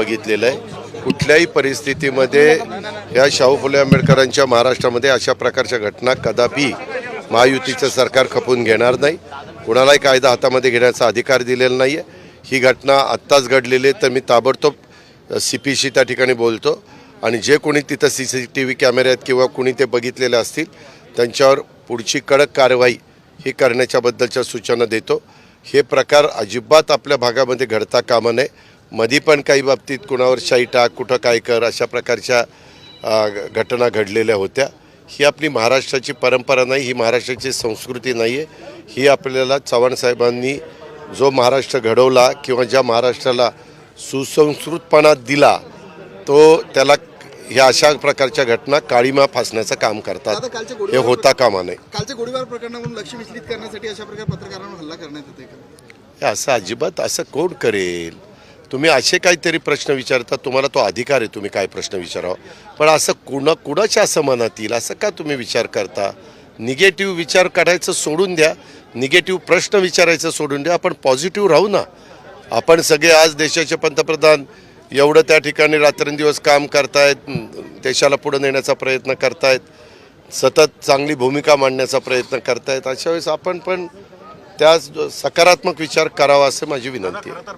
बघितलेलं आहे. कुठल्याही परिस्थितीमध्ये या शाहू फुले आंबेडकरांच्या महाराष्ट्रामध्ये अशा प्रकारच्या घटना कदापि महायुतीचं सरकार खपून घेणार नाही. कुणालाही कायदा हातामध्ये घेण्याचा अधिकार दिलेला नाही आहे ही घटना आत्ताच घडलेली आहे तर मी ताबडतोब सी पीशी त्या ठिकाणी बोलतो. आणि जे कोणी तिथं सी सी टी व्ही कॅमेऱ्यात किंवा कुणी ते बघितलेले असतील त्यांच्यावर पुढची कडक कारवाई ही करण्याच्याबद्दलच्या सूचना देतो. हे प्रकार अजिबात आपल्या भागामध्ये घडता कामा नये. मधी पण काही बाबतीत कुणावर शाई टाक कुठं काय कर अशा प्रकारच्या घटना घडलेल्या होत्या. ही आपली महाराष्ट्राची परंपरा नाही ही महाराष्ट्राची संस्कृती नाही आहे ही आपल्याला चव्हाण साहेबांनी जो महाराष्ट्र घडवला किंवा ज्या महाराष्ट्राला सुसंस्कृतपणा दिला तो त्याला ह्या अशा प्रकारच्या घटना काळीमा फासण्याचं काम करतात. हे होता कामा नये. कालच्या गोळीबार प्रकरणावरून लक्ष विचलित करण्यासाठी अशा प्रकारे पत्रकारांवर हल्ला करण्यात येते का? असं अजिबात असं कोण करेल? तुम्ही असे काहीतरी प्रश्न विचारता तुम्हाला तो अधिकार आहे तुम्ही काय प्रश्न विचारावा. पण असं कुणा कुणाच्या असं मनात येईल? असं का तुम्ही विचार करता? निगेटिव्ह विचार काढायचं सोडून द्या. निगेटिव्ह प्रश्न विचारायचं सोडून द्या. आपण पॉझिटिव्ह राहू ना. आपण सगळे आज देशाचे पंतप्रधान एवढं त्या ठिकाणी रात्रंदिवस काम करतायत देशाला पुढे नेण्याचा प्रयत्न करतायत सतत चांगली भूमिका मांडण्याचा प्रयत्न करतायत. अशा वेळेस आपण पण त्या सकारात्मक विचार करावा असं माझी विनंती आहे.